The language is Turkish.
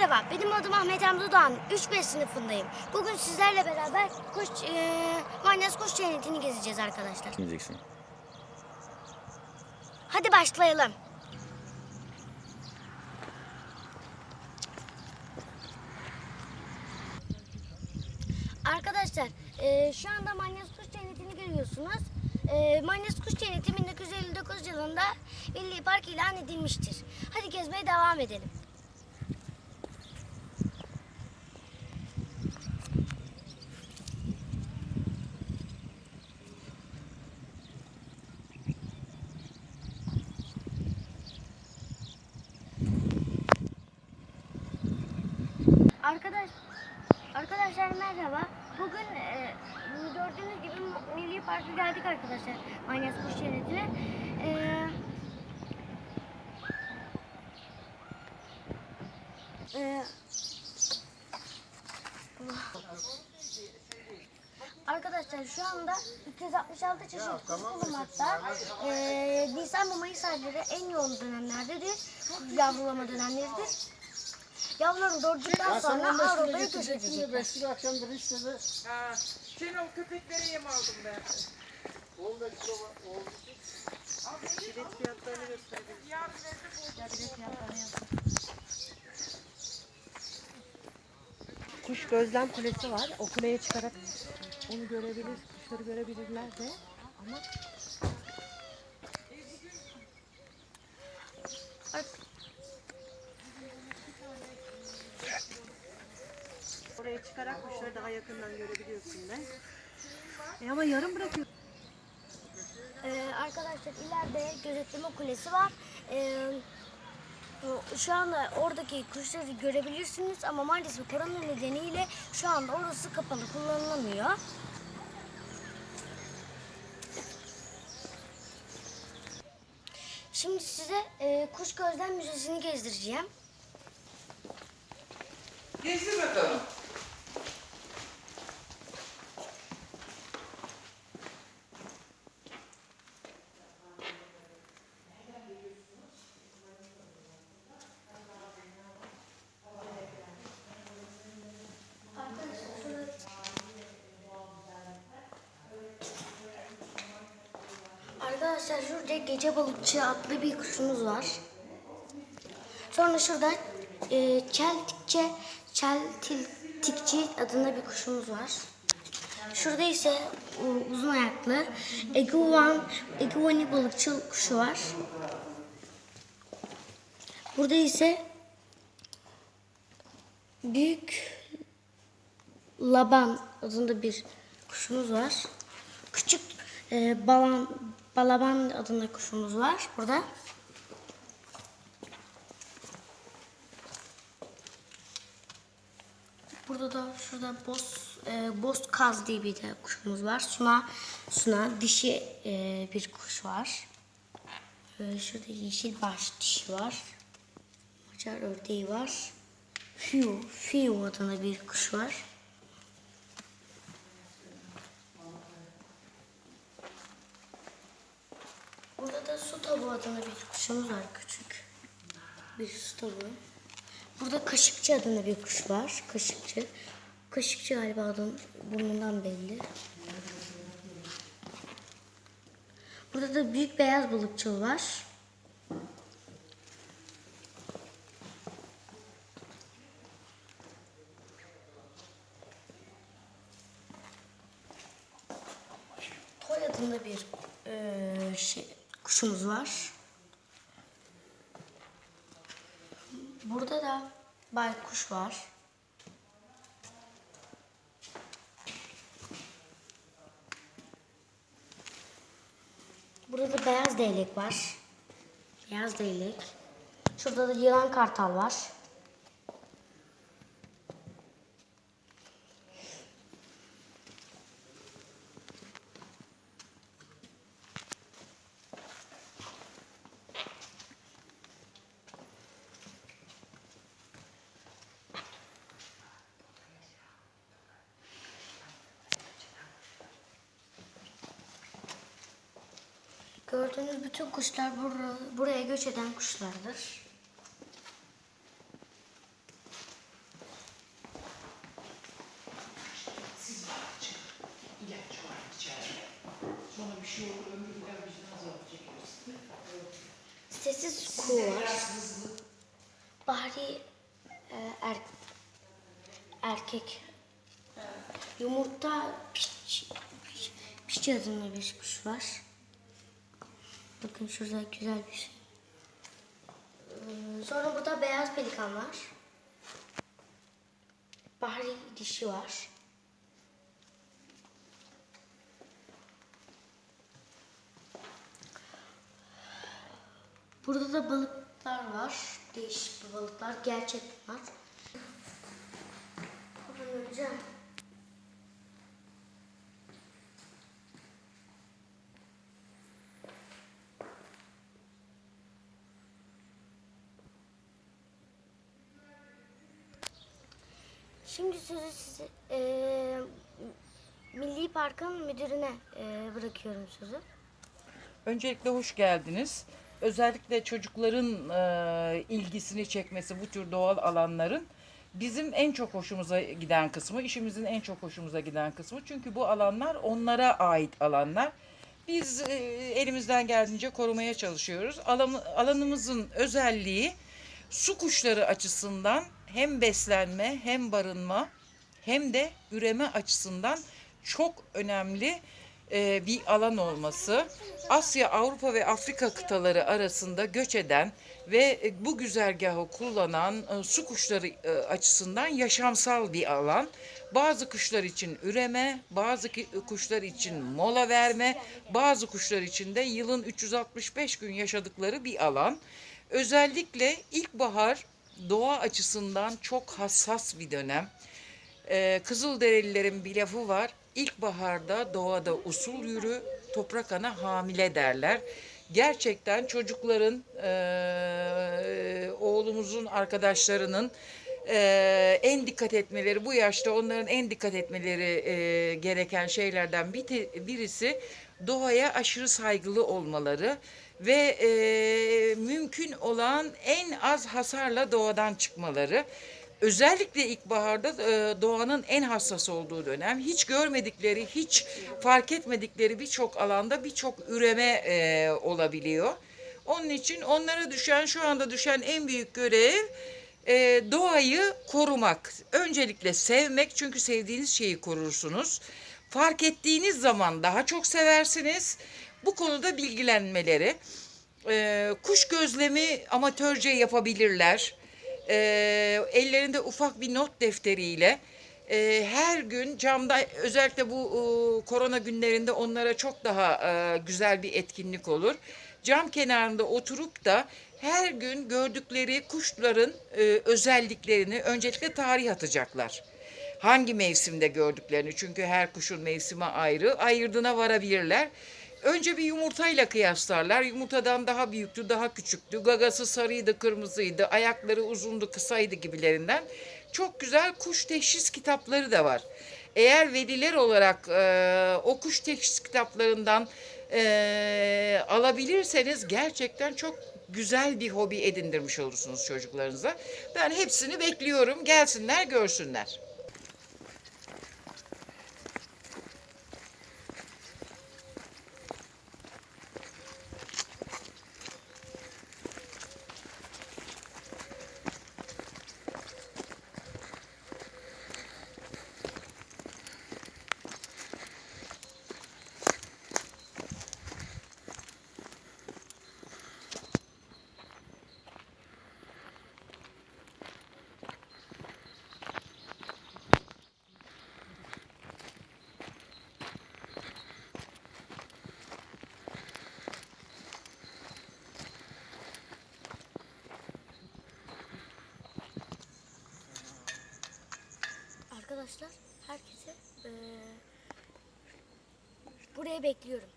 Merhaba, benim adım Ahmet Hamza Doğan. 3-5 sınıfındayım. Bugün sizlerle beraber kuş, e, Manyas Kuş Cenneti'ni gezeceğiz arkadaşlar. Gitmeyeceksin. Hadi başlayalım. Arkadaşlar, e, şu anda Manyas Kuş Cenneti'ni görüyorsunuz. E, Manyas Kuş Cenneti 1959 yılında Milli Park ilan edilmiştir. Hadi gezmeye devam edelim. Arkadaş, arkadaşlar merhaba. Bugün e, gördüğünüz gibi Milli Park'a geldik arkadaşlar. Manyas Kuş Cenneti'ne. E, e, Arkadaşlar şu anda 266 çeşit kuş bulunmakta. Ee, Nisan ve Mayıs ayları en yoğun dönemlerdedir. Yavrulama dönemleridir. Yavruların doğurduktan sonra Avrupa'ya göç edecekler. Beş kilo akşam bir istedi. Ha, senin o köpeklere yem aldım ben. 15 kilo var. oldu. Bilet fiyatlarını gösterdim. Yarın evde Kuş gözlem kulesi var. O kuleye çıkarak onu görebilir, kuşları görebilirler de. Ama çıkarak kuşları daha yakından görebiliyorsun da. E ama yarım bırakıyor. Ee, arkadaşlar ileride gözetleme kulesi var. Ee, şu anda oradaki kuşları görebilirsiniz ama maalesef korona nedeniyle şu anda orası kapalı kullanılamıyor. Şimdi size e, kuş gözlem müzesini gezdireceğim. Gezdir bakalım. Arkadaşlar şurada gece balıkçı adlı bir kuşumuz var. Sonra şurada e, çeltikçe, çeltiltikçi adında bir kuşumuz var. Şurada ise uzun ayaklı eguvan, eguvani balıkçı kuşu var. Burada ise büyük laban adında bir kuşumuz var. Küçük e, balan, balaban adında kuşumuz var burada. Burada da şurada boz, e, boz kaz diye bir de kuşumuz var. Suna, suna dişi e, bir kuş var. E, şurada yeşil baş dişi var. Macar ördeği var. Fiu, Fiu adında bir kuş var. Burada da su tavuğu adında bir kuşumuz var küçük. Bir su tavuğu. Burada kaşıkçı adında bir kuş var. Kaşıkçı. Kaşıkçı galiba adın burnundan belli. Burada da büyük beyaz balıkçıl var. Toy adında bir eee, şey, kuşumuz var. Burada da baykuş var. Burada da beyaz değnek var. Beyaz değnek. Şurada da yılan kartal var. Gördüğünüz bütün kuşlar buraya göç eden kuşlardır. Sessiz kuğu var. Bahri e, er, erkek. Yumurta piç, piç, piç adında bir kuş var. Bakın şurada güzel bir şey. Ee, Sonra burada beyaz pelikan var. Bahri dişi var. Burada da balıklar var. Değişik balıklar. Gerçek bunlar. Bakın. Şimdi sözü size eee, Milli Park'ın müdürüne eee, bırakıyorum sözü. Öncelikle hoş geldiniz. Özellikle çocukların e, ilgisini çekmesi bu tür doğal alanların bizim en çok hoşumuza giden kısmı, işimizin en çok hoşumuza giden kısmı. Çünkü bu alanlar onlara ait alanlar. Biz e, elimizden geldiğince korumaya çalışıyoruz. Alan, alanımızın özelliği su kuşları açısından hem beslenme hem barınma hem de üreme açısından çok önemli e, bir alan olması. Asya, Avrupa ve Afrika kıtaları arasında göç eden ve e, bu güzergahı kullanan e, su kuşları açısından yaşamsal bir alan. Bazı kuşlar için üreme, bazı kuşlar için mola verme, bazı kuşlar için de yılın 365 gün yaşadıkları bir alan. Özellikle ilkbahar doğa açısından çok hassas bir dönem. Ee, Kızılderililerin bir lafı var. İlkbaharda doğada usul yürü, toprak ana hamile derler. Gerçekten çocukların, eee, oğlumuzun arkadaşlarının eee, en dikkat etmeleri, bu yaşta onların en dikkat etmeleri eee, gereken şeylerden bir te- birisi doğaya aşırı saygılı olmaları ve eee, mümkün olan en az hasarla doğadan çıkmaları. Özellikle ilkbaharda e, doğanın en hassas olduğu dönem. Hiç görmedikleri, hiç fark etmedikleri birçok alanda birçok üreme e, olabiliyor. Onun için onlara düşen, şu anda düşen en büyük görev e, doğayı korumak. Öncelikle sevmek çünkü sevdiğiniz şeyi korursunuz. Fark ettiğiniz zaman daha çok seversiniz. Bu konuda bilgilenmeleri. E, kuş gözlemi amatörce yapabilirler e, ellerinde ufak bir not defteriyle e, her gün camda özellikle bu e, korona günlerinde onlara çok daha e, güzel bir etkinlik olur. Cam kenarında oturup da her gün gördükleri kuşların e, özelliklerini öncelikle tarih atacaklar. Hangi mevsimde gördüklerini çünkü her kuşun mevsimi ayrı ayırdığına varabilirler. Önce bir yumurtayla kıyaslarlar. Yumurtadan daha büyüktü, daha küçüktü. Gagası sarıydı, kırmızıydı. Ayakları uzundu, kısaydı gibilerinden. Çok güzel kuş teşhis kitapları da var. Eğer veliler olarak e, o kuş teşhis kitaplarından e, alabilirseniz gerçekten çok güzel bir hobi edindirmiş olursunuz çocuklarınıza. Ben hepsini bekliyorum. Gelsinler, görsünler. Buraya bekliyorum.